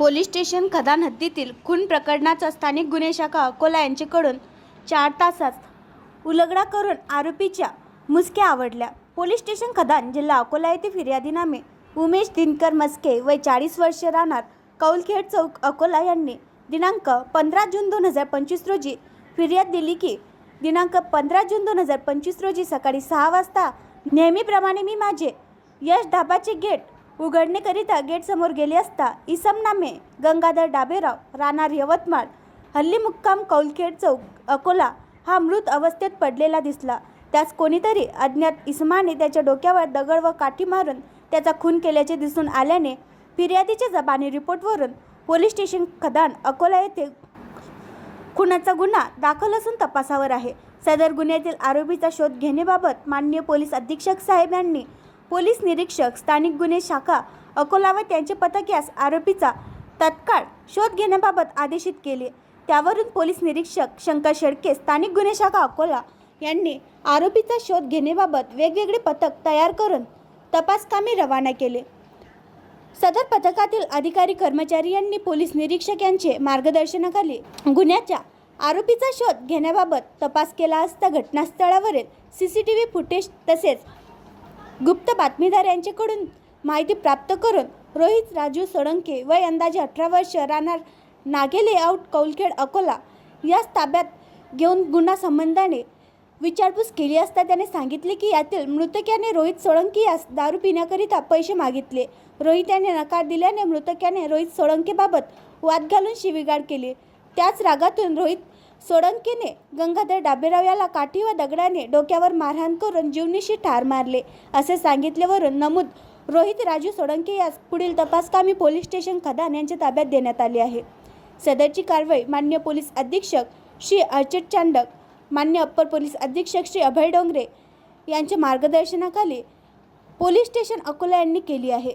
Police station खदान हद्दीतील खून प्रकरणाचा स्थानिक गुन्हे शाखा अकोला यांच्याकडून चार तासात उलगडा करून आरोपीच्या मुसक्या आवडल्या. पोलीस स्टेशन खदान जिल्हा अकोला येथे फिर्यादीनामे उमेश दिनकर मस्के वय चाळीस वर्ष राहणार कौलखेड चौक अकोला यांनी दिनांक पंधरा जून दोन हजार पंचवीस रोजी फिर्याद दिली की दिनांक पंधरा जून दोन हजार पंचवीस रोजी सकाळी सहा वाजता नेहमीप्रमाणे मी माझे यश ढाबाचे गेट उघडणेकरिता गेटसमोर गेले असता इसम नामे गंगाधर डाबेराव राहणार यवतमाळ हल्ली मुक्काम कौलखेड चौक अकोला हा मृत अवस्थेत पडलेला दिसला. त्यास कोणीतरी अज्ञात इसमाने त्याच्या डोक्यावर दगड व काठी मारून त्याचा खून केल्याचे दिसून आल्याने फिर्यादीच्या जबानी रिपोर्टवरून पोलीस स्टेशन खदान अकोला येथे खुनाचा गुन्हा दाखल असून तपासावर आहे. सदर गुन्ह्यातील आरोपीचा शोध घेण्याबाबत माननीय पोलीस अधीक्षक साहेब यांनी पोलीस निरीक्षक स्थानिक गुन्हे शाखा अकोला व त्यांचे पथक यास आरोपीचा तत्काळ शोध घेण्याबाबत आदेशित केले. त्यावरून पोलीस निरीक्षक शंकर शेडके स्थानिक गुन्हे शाखा अकोला यांनी आरोपीचा शोध घेण्याबाबत वेगवेगळे पथक तयार करून तपासकामी रवाना केले. सदर पथकातील अधिकारी कर्मचारी यांनी पोलीस निरीक्षक यांचे मार्गदर्शनाखाली गुन्ह्याच्या आरोपीचा शोध घेण्याबाबत तपास केला असता घटनास्थळावरील C C T V footage तसेच गुप्त बातमीदार यांच्याकडून माहिती प्राप्त करून रोहित राजू सोळंके वय अंदाजे अठरा वर्ष राहणार नागे लेआउट कौलखेड अकोला याच ताब्यात घेऊन गुन्हा संबंधाने विचारपूस केली असता त्याने सांगितले की यातील मृतक्याने रोहित सोळंकी यास दारू पिण्याकरिता पैसे मागितले. रोहित याने नकार दिल्याने मृतक्याने रोहित सोळंकेबाबत वाद घालून शिवीगाळ केली. त्याच रागातून रोहित सोळंकेने गंगाधर डाबेराव याला काठी व दगडाने डोक्यावर मारहाण करून जीवनीशी ठार मारले असे सांगितल्यावरून नमूद रोहित राजू सोळंके यास पुढील तपासकामी पोलीस स्टेशन खदान यांच्या ताब्यात देण्यात आली आहे. सदरची कारवाई मान्य पोलीस अधीक्षक श्री अर्चित चांडक मान्य अप्पर पोलीस अधीक्षक श्री अभय डोंगरे यांच्या मार्गदर्शनाखाली पोलीस स्टेशन अकोला यांनी केली आहे.